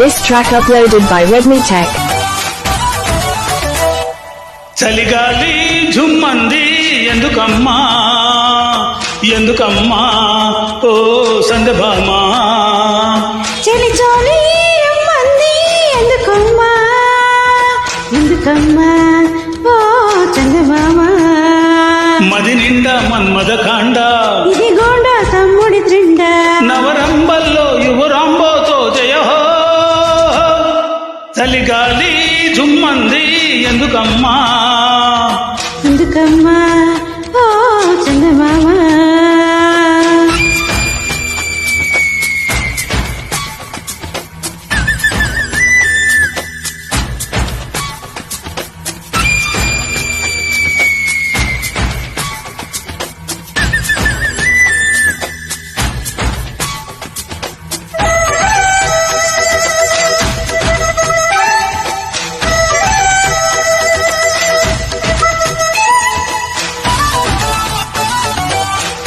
This track uploaded by Redmi Tech. చలిగాలి జుమ్మంది ఎందుకమ్మా? ఎందుకమ్మా? ఓ సందభామా? చలి చలి రమ్మంది ఎందుకమ్మా? ఎందుకమ్మా? ఓ చందమామ? మది నిండా మన్మద కాండ. ఎందుకమ్మా ఎందుకమ్మా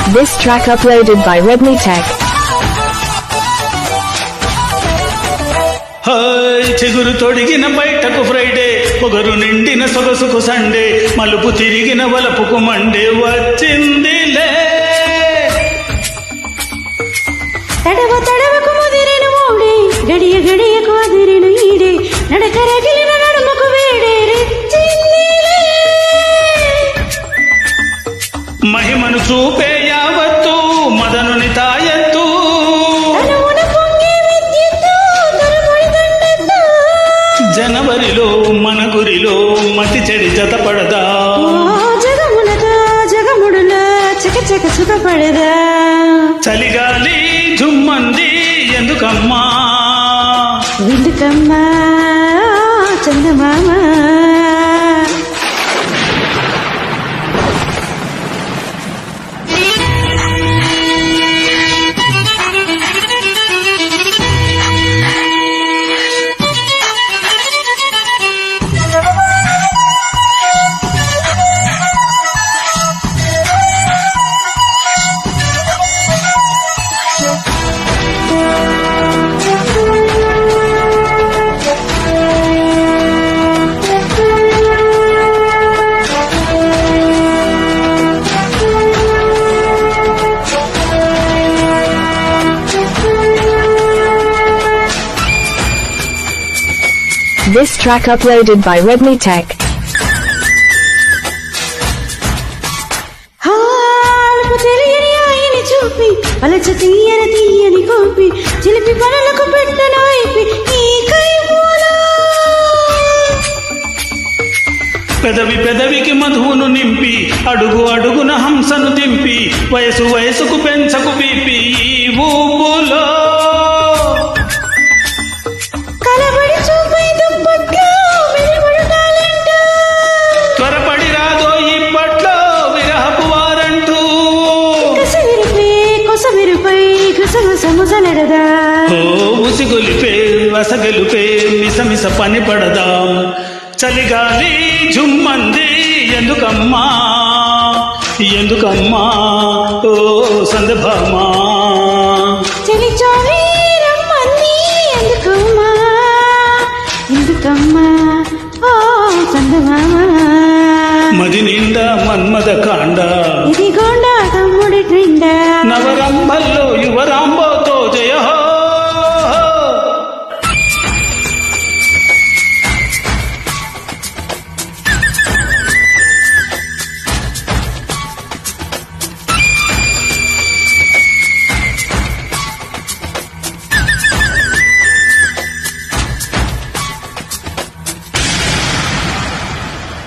This track uploaded by Redmi Tech. Hi చిగురు తొడిగిన బయటకు ఫ్రైడే పొగరు నిండిన సొగసుకు సండే మలుపు తిరిగిన వలపుకు మండే వచ్చిందిలే తడవ తడవకు ముదిరెను మూడే గడియ గడియకు అదిరెను ఈడే నడక మహిమను చూపే యావత్తు మదనుని తాయత్తు. జనవరిలో మన గురిలో మతి చెడి జతపడదా సుఖపడదా చలిగాలి జుమ్మంది ఎందుకమ్మా? ఎందుకమ్మా? చందమామ? This track uploaded by Redmi Tech. చూపి పలచ తీయని తీయని కోపి చిలిపి పనులకు పెట్టనాయిపి ఈ పెదవి పెదవికి మధువును నింపి అడుగు అడుగున హంసను దింపి వయసు వయసుకు పెంచకు బీపి ఈ ఊపులో ఉసిగొలిపే వసగలుపే మిసమిస పని పడదాం. చలిగాలి జుమ్మంది ఎందుకమ్మా? ఎందుకమ్మా? ఓ సందభామా మది నిండా మన్మద కాండ. ఇది గోండా తమ్ముడి ట్రిండా నవరంభల్లో